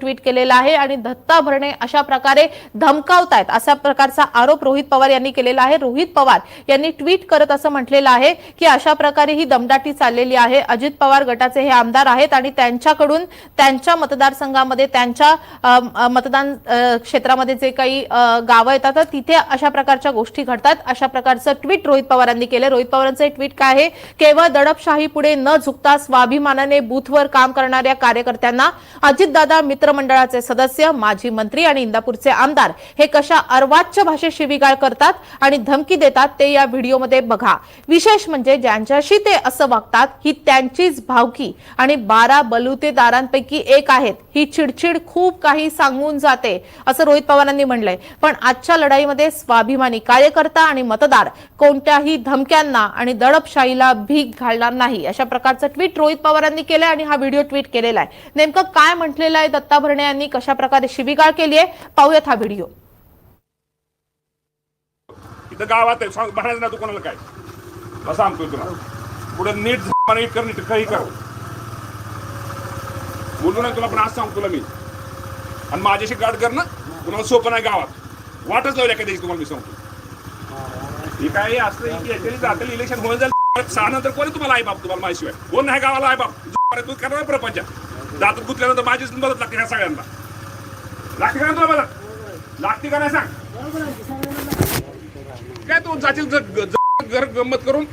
Tweet केलेला आहे आणि धत्ता भरणे अशा प्रकारे धमकावतायत अशा प्रकारचा आरोप रोहित पवार यांनी केलेला आहे. रोहित पवार यांनी ट्विट करत असं म्हटलेलं आहे की अशा प्रकारे ही दमदाटी चाललेली आहे. अजित पवार गटाचे हे आमदार आहेत आणि त्यांच्याकडून त्यांच्या मतदारसंघामध्ये त्यांच्या मतदान क्षेत्रामध्ये जे काही गावं येतात तिथे अशा प्रकारच्या गोष्टी घडतात. अशा प्रकारचं ट्विट रोहित पवारांनी केलं. रोहित पवारांचं हे ट्विट काय आहे? केवळ दडपशाही पुढे न झुकता स्वाभिमानाने बूथवर काम करणाऱ्या कार्यकर्त्यांना अजितदादा मित्रमंडळाचे सदस्य माजी मंत्री आणि इंदापूरचे आमदार हे कशा अर्वाच्य भाषेत शिवीगाळ करतात आणि धमकी देतात ते या व्हिडिओमध्ये बघा. विशेष म्हणजे ज्यांच्याशी ते असं वागतात ही त्यांचीच भावकी आणि बारा बलुतेदारांपैकी एक आहेत. ही चिडचिड खूप काही सांगून जाते असं रोहित पवारांनी म्हणलंय. पण आजच्या लढाईमध्ये स्वाभिमानी कार्यकर्ता आणि मतदार कोणत्याही धमक्यांना आणि दडपशाहीला भीक घालणार नाही अशा प्रकारचं ट्विट रोहित पवारांनी केलंय आणि हा व्हिडिओ ट्विट केलेला आहे. नेमकं काय म्हटलेलं आहे दत्ता भरणे यांनी कशा प्रकारे शिबिगाळ केली आहे पाहूयात हा व्हिडिओ. इथं गावात आहे सांग म्हणायचं ना तू कोणाला काय? मला सांगतोय तुला. पुढे नीट झालं, नीट कर नीट काही कर. बोलू नाही तुला पण आज सांगतो तुला मी. आणि माझ्याशी गाठ कर ना कुणाला सोपं नाही गावात. वाटच लावल्या कधी तुम्हाला मी सांगतो. ही काय असलं की याच्याने जातील इलेक्शन होऊन जाईल सहा नंतर कोणी तुम्हाला आई बाप तुम्हाला माहिती आहे. कोण नाही गावाला आई बाप? तू करणार प्रपंच दातात गुतल्यानंतर माझीच मदत लागते ह्या सगळ्यांना. लागते का नाही तुला मदत? लागते का नाही सांग. काय तू जाशील ज- ज- घर गंमत करून?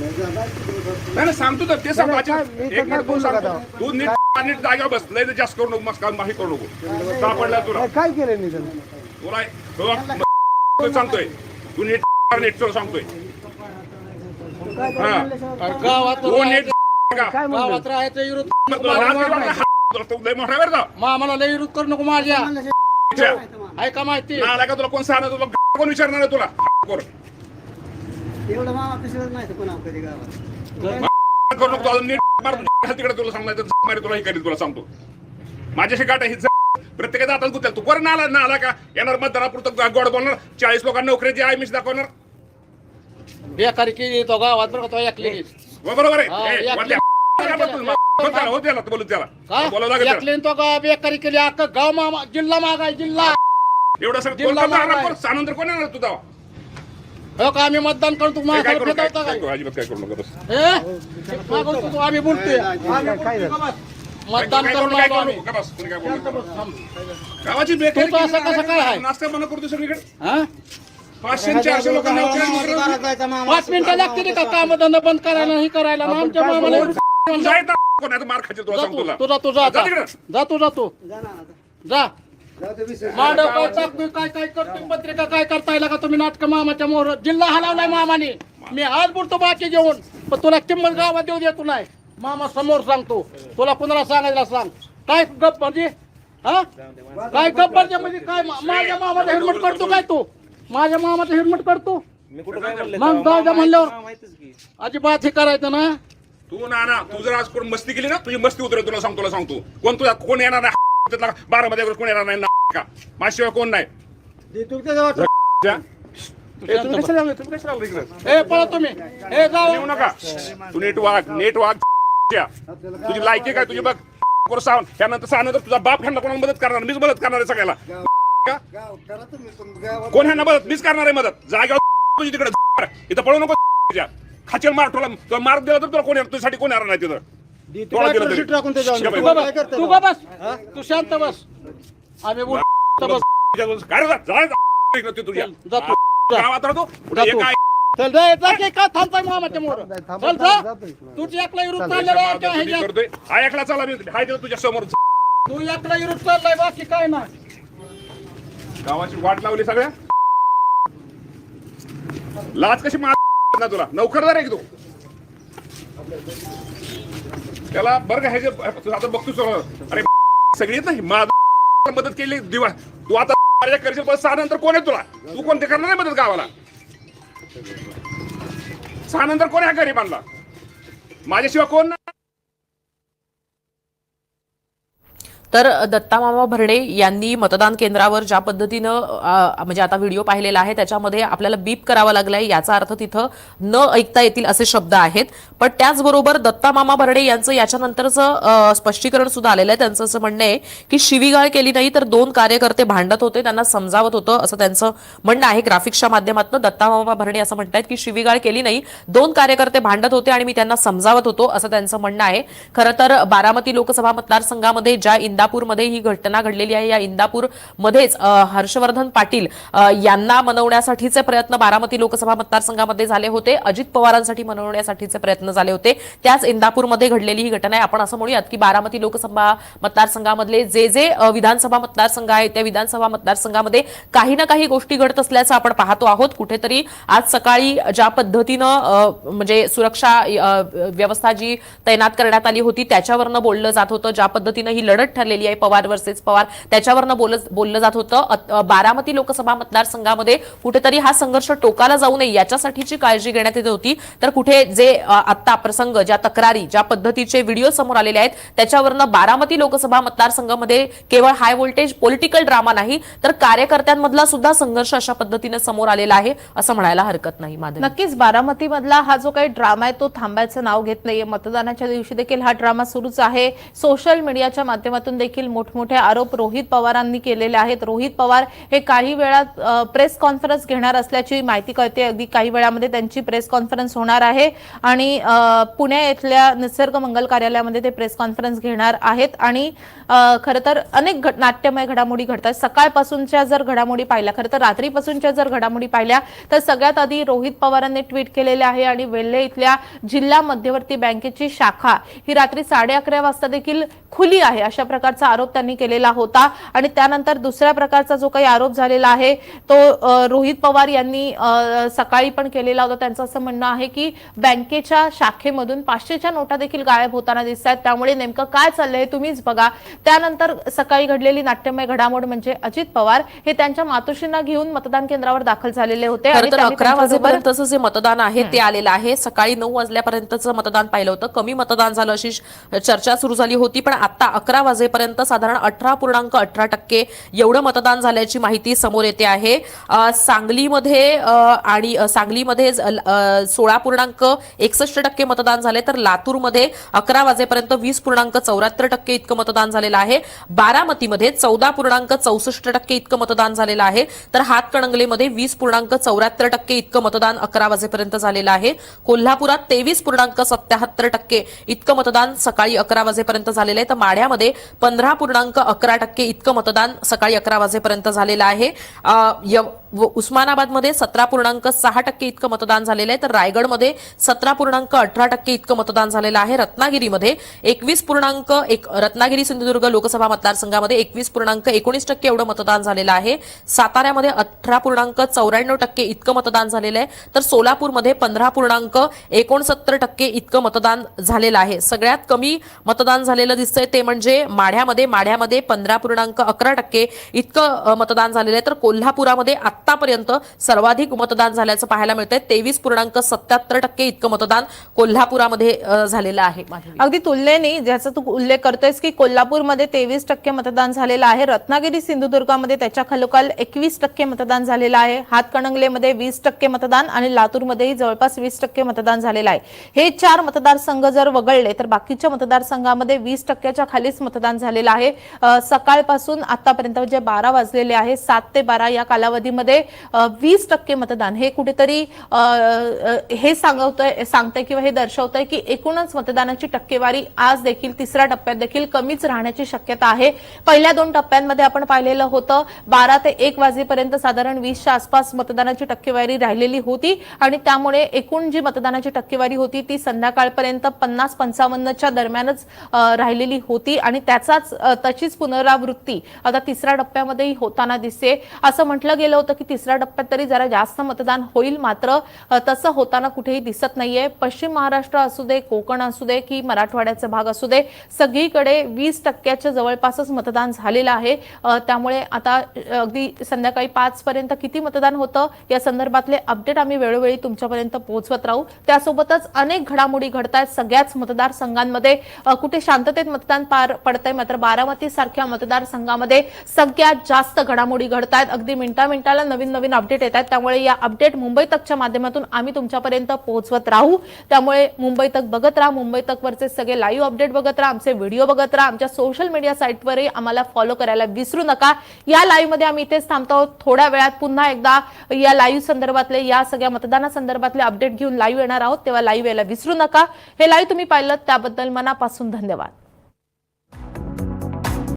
नाही नाही सांगतो तर ते. एक मिनिट तू नीट नीट जागेवर बस. लय जास्त करू नको मस्त माही करू नको. सापडला तुला? काय केलं नाही तुला सांगतोय. तू नीट नीट सांगतोय. हा. तू नीट? काय गावात राहायचं विरोध मोठा बरं का? मामाला लय विरोध करू नको माझ्या. अच्छा. ऐका माहिती? ना आला का तुला कोण सांगणार? तुला कोण विचारणार आहे तुला? कोण? एवढं मामा पिशवत नाही कोणा कधी गावात? करू नको तू अजून नीट मार तुझ्या तिकडे तुला सांगणार तर मारी तुला हे करीन तुला सांगतो. माझ्याशी गाठ आहे, ही प्रत्येकाचा हातात गुतेल. तू कोण आला ना आला का? येणार मतदारापुरतं गोड बोलणार चाळीस लोकांना नोकरीची आहे मिस दाखवणार. बेकारी केली तो गावात बरं का तो ऐकली हो, बरोबर हा, आहे ए, या- वाट्या. काय बोलतो? मग बोल त्याला, हो त्याला बोलू त्याला का बोलावं लागेल त्याला. ऐकली तो गाव बेकारी केली अख्खा गाव मामा जिल्हा मागाय जिल्हा एवढं सगळं जिल्हा? सानंतर कोण येणार तू तेव्हा? हो का आम्ही मतदान करतो ए, काय करू काय फेटावता काय करू? अजिबात काय करू नका बस. हे? तू, आम्ही बोलतोय मतदान काय करून करू, काय करू आम्ही नका बस. कोणी काय बोलू नका. गावाची बेकारी तू तर असं कसं काय आहे? नाश्ता बंद करतो सगळीकडे हा? पाचशे चारशे लोकांना. पाच मिनिटं लागते का काम धंदा बंद करायला हे करायला. ना आमच्या मामाला मार तुला सांगतो तुझा तुझा जा तू जा तू. मांडव काय टाकतोय काय काय करतोय पत्रिका काय करताय का तुम्ही? नाटक मामाच्या मोहर जिल्हा हलवलाय मामाने. मी आज बोलतो बाकी जेवण पण तुला किंमत गावात देऊ देतो नाही. मामा समोर सांगतो. तुला कुणाला सांगायला सांग. काय गप म्हणजे? हा? काय गप म्हणजे? म्हणजे काय माझ्या मामाचा हेल्मेट करतो काय तू? माझ्या मामाचा हेल्मेट करतो मग जाऊ द्या म्हणल्यावर अजिबात हे करायचं ना. तू ना ना तू जर आज कोण मस्ती केली ना तुझी मस्ती उतरेल तुला सांगतो तुला सांगतो. कोण तुझा कोण येणार नाही? त्यातला बारा मध्ये कोण येणार नाही? ना का? माझ्याशिवाय कोण नाही. जा. ए, तुम्ही कशाला आले? तुम्ही कशाला आले इकडं? ए पळा तुम्ही. ए जाऊ येऊ नका. तू नीट वाग नीट वाग. तुझी लायकी काय? तुझी बघ. कोण सांग त्यानंतर सांगणार तुझा बाप ह्यांना कोणाला मदत करणार? मीच मदत करणार आहे सगळ्याला. का? कोण ह्यांना मदत? मीच करणार आहे मदत. जागेवर तुझी तिकडे इथं पळू नको तुझ्या. खाचेल मार तुला तुला मार दिला तर तुला कोण येणार? तुझ्यासाठी कोण येणार नाही तिथं? तू दिलं तरी. बाबा. बस तू का बस तू शांत बस. आम्ही बोल बस. काय रे जा, जा, जा, इकडं ते तुझ्या. जा तू. जा. गावात राहतो जा तू. काय? चल जा जा की का थांबताय मामाच्या मोर? चल जा. एकला विरुद्ध त्या मी ह्याच्यात. करतोय हा एकला चला मी. हाय दिलं तुझ्या समोर. तू एकला विरुद्ध चाललाय बाकी काय ना गावाची वाट लावली सगळ्या? लाच कशी मार ना तुला. नौकरदार आहे की तू? त्याला बरं का ह्याचे आता बघतो सगळं. अरे सगळी येत नाही. माझ मदत केली दिवा तू आता कार्य करशील पण सहा नंतर कोण आहे तुला? तू कोणते करणार नाही मदत गावाला? सहा नंतर कोण आहे गरीबांना? माझ्याशिवाय कोण तर दत्तामामा भरणे यांनी मतदान केंद्रावर ज्या पद्धतीनं म्हणजे आता व्हिडिओ पाहिलेला आहे त्याच्यामध्ये आपल्याला बीप करावा लागलाय याचा अर्थ तिथं न ऐकता येतील असे शब्द आहेत. पण त्याचबरोबर दत्तामामा भरणे यांचं याच्यानंतरचं स्पष्टीकरण सुद्धा आलेलं आहे. त्यांचं असं म्हणणं आहे की शिवीगाळ केली नाही तर दोन कार्यकर्ते भांडत होते त्यांना समजावत होतं असं त्यांचं म्हणणं आहे. ग्राफिक्सच्या माध्यमातून दत्तामामा भरणे असं म्हणतायत की शिवीगाळ केली नाही दोन कार्यकर्ते भांडत होते आणि मी त्यांना समजावत होतो असं त्यांचं म्हणणं आहे. खरं तर बारामती लोकसभा मतदारसंघामध्ये ज्या इंदापूरमध्ये ही घटना घडलेली आहे. या इंदापूरमध्येच हर्षवर्धन पाटील यांना मनवण्यासाठीचे प्रयत्न बारामती लोकसभा मतदारसंघामध्ये झाले होते. अजित पवारांसाठी मनवण्यासाठीचे प्रयत्न झाले होते. त्याच इंदापूरमध्ये घडलेली ही घटना आहे. आपण असं म्हणूयात की बारामती लोकसभा मतदारसंघामधले जे जे विधानसभा मतदारसंघ आहे त्या विधानसभा मतदारसंघामध्ये काही ना काही गोष्टी घडत असल्याचं आपण पाहतो आहोत. कुठेतरी आज सकाळी ज्या पद्धतीनं म्हणजे सुरक्षा व्यवस्था जी तैनात करण्यात आली होती त्याच्यावरनं बोललं जात होतं. ज्या पद्धतीनं ही लढत ठरलेली आहे पवार वर्सेस पवार. त्याच्यावरनं बोलत बोललं जात होतं बारामती लोकसभा मतदारसंघामध्ये कुठेतरी हा संघर्ष टोकाला जाऊ नये याच्यासाठीची काळजी घेण्यात येत होती. तर कुठे जे आत्ता प्रसंग ज्या तक्रारी ज्या पद्धतीचे व्हिडिओ समोर आलेले आहेत त्याच्यावरनं बारामती लोकसभा मतदारसंघामध्ये केवळ हाय व्होल्टेज पॉलिटिकल ड्रामा नाही तर कार्यकर्त्यांमधला सुद्धा संघर्ष अशा पद्धतीने समोर आलेला आहे असं म्हणायला हरकत नाही माधवी. नक्कीच बारामतीमधला हा जो काही ड्रामा आहे तो थांबायचं नाव घेत नाहीये. मतदानाच्या दिवशी देखील हा ड्रामा सुरूच आहे. सोशल मीडियाच्या माध्यमातून देखील मोठमोठे आरोप रोहित पवारांनी केलेले आहेत. रोहित पवार हे काही वेळात प्रेस कॉन्फरन्स घेणार असल्याची माहिती कळते. अगदी काही वेळामध्ये त्यांची प्रेस कॉन्फरन्स होणार आहे. आणि पुणे येथल्या निसर्ग मंगल कार्यालयामध्ये ते प्रेस कॉन्फरन्स घेणार आहेत. आणि खरं तर अनेक घट- नाट्यमय घडामोडी घडतात सकाळपासूनच्या जर घडामोडी पाहिल्या खरं तर रात्रीपासूनच्या जर घडामोडी पाहिल्या तर सगळ्यात आधी रोहित पवारांनी ट्विट केलेले आहे आणि वेल्हे इथल्या जिल्हा मध्यवर्ती बँकेची शाखा ही रात्री साडे अकरा वाजता देखील खुली आहे. अशा प्रकारे प्रकारचा आरोप त्यांनी केलेला होता. आणि त्यानंतर दुसऱ्या प्रकारचा जो काही आरोप झालेला आहे तो रोहित पवार यांनी सकाळी पण केलेला होता. त्यांचं असं म्हणणं आहे की बँकेच्या शाखेमधून पाचशेच्या नोटा देखील गायब होताना दिसत आहेत त्यामुळे नेमकं काय चाललंय तुम्हीच बघा. त्यानंतर सकाळी घडलेली नाट्यमय घडामोड म्हणजे अजित पवार हे त्यांच्या मातोश्रींना घेऊन मतदान केंद्रावर दाखल झालेले होते. अकरा वाजेपर्यंतचं जे मतदान आहे ते आलेलं आहे. सकाळी नऊ वाजल्यापर्यंतचं मतदान पाहिलं होतं. कमी मतदान झालं अशी चर्चा सुरू झाली होती. पण आता अकरा वाजेपर्यंत साधारण अठरा पूर्णांक अठरा टक्के एवढं मतदान झाल्याची माहिती समोर येते आहे. सांगलीमध्ये आणि सांगलीमध्ये सोळा पूर्णांक एकसष्ट टक्के मतदान झाले तर लातूरमध्ये अकरा वाजेपर्यंत वीस पूर्णांक चौऱ्याहत्तर टक्के इतकं मतदान झालेलं आहे. बारामतीमध्ये चौदा पूर्णांक चौसष्ट टक्के इतकं मतदान झालेलं आहे. तर हातकणंगलेमध्ये वीस पूर्णांक चौऱ्याहत्तर टक्के इतकं मतदान अकरा वाजेपर्यंत झालेलं आहे. कोल्हापुरात तेवीस पूर्णांक सत्याहत्तर टक्के इतकं मतदान सकाळी अकरा वाजेपर्यंत झालेलं आहे. तर माढ्यामध्ये पंधरा पूर्णांक अकरा टक्के इतकं मतदान सकाळी अकरा वाजेपर्यंत झालेलं आहे. यव- व- उस्मानाबादमध्ये सतरा पूर्णांक सहा टक्के इतकं मतदान झालेलं आहे. तर रायगडमध्ये सतरा पूर्णांक अठरा टक्के इतकं मतदान झालेलं आहे. रत्नागिरीमध्ये एकवीस पूर्णांक एक रत्नागिरी सिंधुदुर्ग लोकसभा मतदारसंघामध्ये एकवीस पूर्णांक एकोणीस टक्के एवढं मतदान झालेलं आहे. साताऱ्यामध्ये अठरा पूर्णांक चौऱ्याण्णव टक्के इतकं मतदान झालेलं आहे. तर सोलापूरमध्ये पंधरा पूर्णांक एकोणसत्तर टक्के इतकं मतदान झालेलं आहे. सगळ्यात कमी मतदान झालेलं दिसतंय ते म्हणजे माढ्यामध्ये माढ्यामध्ये पंधरा पूर्णांक अकरा टक्के इतकं मतदान झालेलं आहे. तर कोल्हापुरामध्ये आतापर्यंत सर्वाधिक मतदान झाल्याचं पाहायला मिळतंय. तेवीस पूर्णांक सत्याहत्तर टक्के इतकं मतदान कोल्हापुरामध्ये झालेलं आहे. अगदी तुलनेने ज्याचा तू उल्लेख करतोयस की कोल्हापूरमध्ये तेवीस टक्के मतदान झालेलं आहे. रत्नागिरी सिंधुदुर्गामध्ये त्याच्या खालोखाल एकवीस टक्के मतदान झालेलं आहे. हातकणंगलेमध्ये वीस टक्के मतदान आणि लातूरमध्येही जवळपास वीस टक्के मतदान झालेलं आहे. हे चार मतदारसंघ जर वगळले तर बाकीच्या मतदारसंघामध्ये वीस टक्क्याच्या खालीच मतदान झालेला आहे. सकाळपासून आतापर्यंत जे बारा वाजलेले आहे सात ते बारा या कालावधीमध्ये वीस टक्के मतदान. हे कुठेतरी हे सांगवतंय सांगतंय किंवा हे दर्शवतंय की एकूणच मतदानाची टक्केवारी आज देखील तिसऱ्या टप्प्यात देखील कमीच राहण्याची शक्यता आहे. पहिल्या दोन टप्प्यांमध्ये आपण पाहिलेलं होतं बारा ते एक वाजेपर्यंत साधारण वीसच्या आसपास मतदानाची टक्केवारी राहिलेली होती आणि त्यामुळे एकूण जी मतदानाची टक्केवारी होती ती संध्याकाळपर्यंत पन्नास पंचावन्नच्या दरम्यानच राहिलेली होती आणि त्याच त्याचाच त्याचीच तशीच पुनरावृत्ती आता तिसऱ्या टप्प्यामध्येही होताना दिसते. असं म्हटलं गेलं होतं की तिसऱ्या टप्प्यात तरी जरा जास्त मतदान होईल मात्र तसं होताना कुठेही दिसत नाहीये. पश्चिम महाराष्ट्र असू दे कोकण असू दे की मराठवाड्याचा भाग असू दे सगळीकडे वीस टक्क्याच्या जवळपासच मतदान झालेलं आहे. त्यामुळे आता अगदी संध्याकाळी पाच पर्यंत किती मतदान होतं या संदर्भातले अपडेट आम्ही वेळोवेळी तुमच्यापर्यंत पोहोचवत राहू. त्यासोबतच अनेक घडामोडी घडत आहेत सगळ्याच मतदारसंघांमध्ये. कुठे शांततेत मतदान पार पडतंय मात्र बारामती सारख्या मतदारसंघामध्ये सगळ्यात जास्त घडामोडी घडत आहेत अगदी मिनिटा मिनिटाला नवीन नवीन अपडेट येत आहेत. त्यामुळे या अपडेट मुंबई तकच्या माध्यमातून आम्ही तुमच्यापर्यंत पोहोचवत राहू. त्यामुळे मुंबई तक बघत राहा. मुंबई तकवरचे सगळे लाईव्ह अपडेट बघत राहा. आमचे व्हिडिओ बघत राहा. आमच्या सोशल मीडिया साईटवरही आम्हाला फॉलो करायला विसरू नका. या लाईव्हमध्ये आम्ही इथेच थांबतो. आहोत. थोड्या वेळात पुन्हा एकदा या लाईव्ह संदर्भातले या सगळ्या मतदानासंदर्भातले अपडेट घेऊन लाईव्ह येणार आहोत. तेव्हा लाईव्ह यायला विसरू नका. हे लाईव्ह तुम्ही पाहिलं त्याबद्दल मनापासून धन्यवाद.